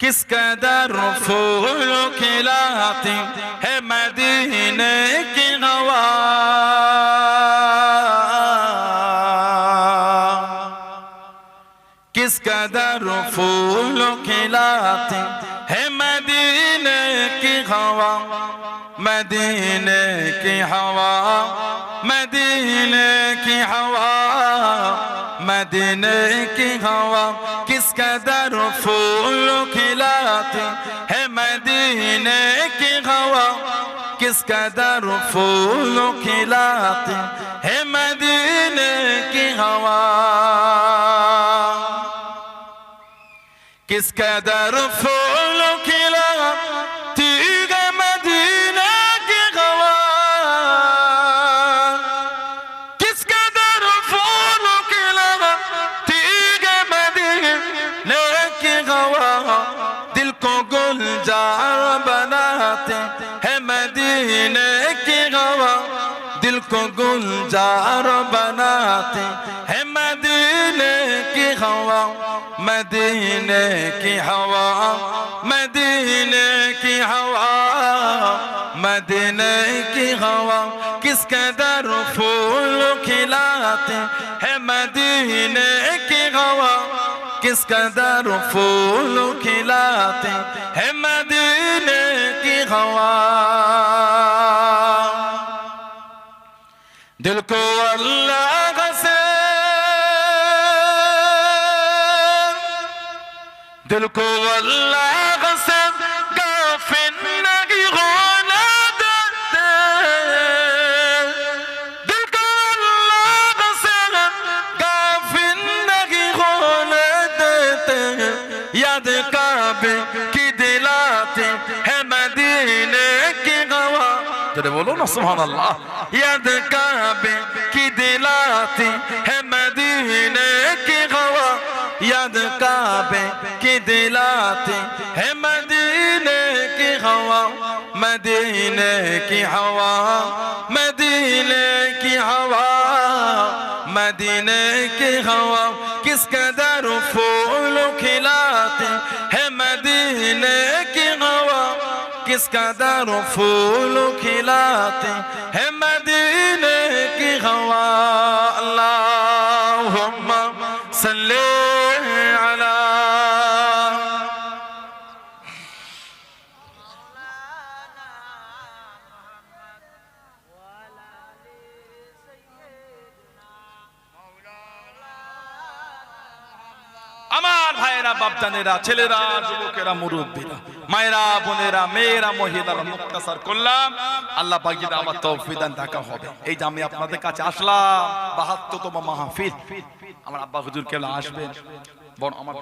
किस कदर फूल खिलाती है मदीने की हवा किस कदर फूल खिलाती है मदीने की हवा? मदीने की हवा, मदीने की हवा। मदीने की हवा किस कदर फूल खिलाती है मदीने की हवा किस कदर फूल खिलाती है मदीने की हवा किस कदर फूल खिलाती बनाते है मदीने की हवा दिल को गुलजार बनाते है मदीने की हवा। मदीने की हवा, मदीने की हवा, मदीने की हवा। किस कदर फूल खिलाते है मदीने की हवा? किस कदर फूल खिलाते है دل کو اللہ سے دل کو اللہ سے غافل نہیں ہونا دیتے دل کو اللہ سے غافل نہیں ہونا دیتے یاد کعبے بولو نا سبحان الله. يا دكاب كي دلاتي همدينة كي غوا. يا دكاب كي دلاتي همدينة كي غوا. مدينة كي هوا مدينة كي هوا مدينة كي غوا. كيس كدر فولو كلاتي किस कदर फूल खिलाते है मदीने की हवा अल्लाहुम्मा सल्ले আমার ভাইয়েরা, বাপজানেরা, ছেলেরা, যুবকেরা, মুরব্বীরা, মায়েরা, বোনেরা, মেয়েরা, মহিলারা, মুক্তাসার করলাম আল্লাহ পাক আমার তৌফিক দেন দেখা হবে। এই যে আমি আপনাদের কাছে আসলাম, বাহাত্তরতম মাহফিল। আমার আব্বা হুজুর কেবল আসবেন? আমার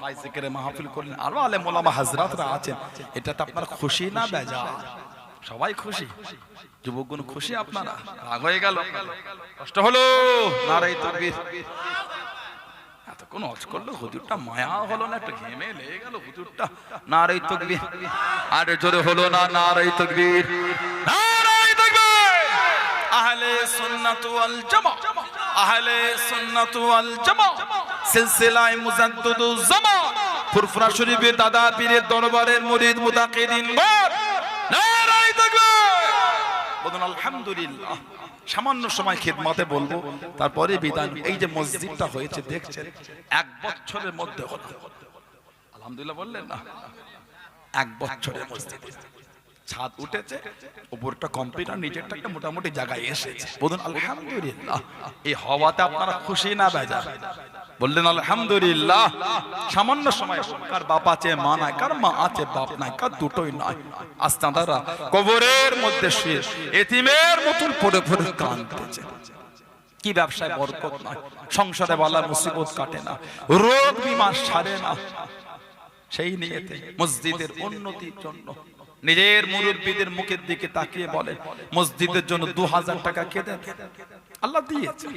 মাহফিল করলেন। ওলামা হাজরাতরা আছেন। আপনার খুশি না বেজা সবাই খুশি। খুশি কষ্ট হলো? নারাই এতক্ষণ অজ করল হুজুরটা মায়া হলো না একটা ঘেমে লেগে গেল হুজুরটা নারাই তকবীর। আর জোরে হলো না নারাই তকবীর। নারাই তকবীর! আহলে সুন্নাত ওয়াল জামা আহলে সুন্নাত ওয়াল জামা সিলসিলায়ে মুজাদ্দিদুজ জামা ফুরফুরা দাদা পীরের দরবারের মুরিদ মুতাকিদিন গণ নারাই তকবীর! বলুন আলহামদুলিল্লাহ। সামান্য সময় খেদমাতে বলব, তারপরে বিধান, এই যে মসজিদটা হয়েছে, দেখছেন, এক বছরের মধ্যে আলহামদুলিল্লাহ বললেন না। এক বছরের মসজিদ। ছাদ উঠেছে, উপরটা নিচেরটা একটা মোটামুটি জায়গায় এসেছে। বলুন, আলহামদুলিল্লাহ। এই হওয়াতে আপনারা খুশি না বেজা বললেন, আলহামদুলিল্লাহ। সামান্য সময়, কার বাপ আছে, মা নাই, কার মা আছে, বাপ নাই, কার দুটোই কবরের মধ্যে এতিমের মতন পড়ে পড়ে কি ব্যবসায় বরকত নাই, সংসারে বলা মুসিবত কাটে না, রোগ বিমার সারে না। সেই নিয়েতে মসজিদের উন্নতির জন্য নিজের মুরব্বীদের মুখের দিকে তাকিয়ে বলে, মসজিদের জন্য দু হাজার টাকা কে দেন? আল্লাহ দিয়েছে।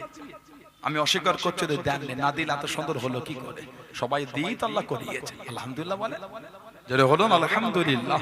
আমি অস্বীকার করছি যে দেননি। না দিলে এত সুন্দর হলো কি করে? সবাই দিই তো আল্লাহ করিয়েছে। আলহামদুলিল্লাহ বলে। যদি হলো আলহামদুলিল্লাহ।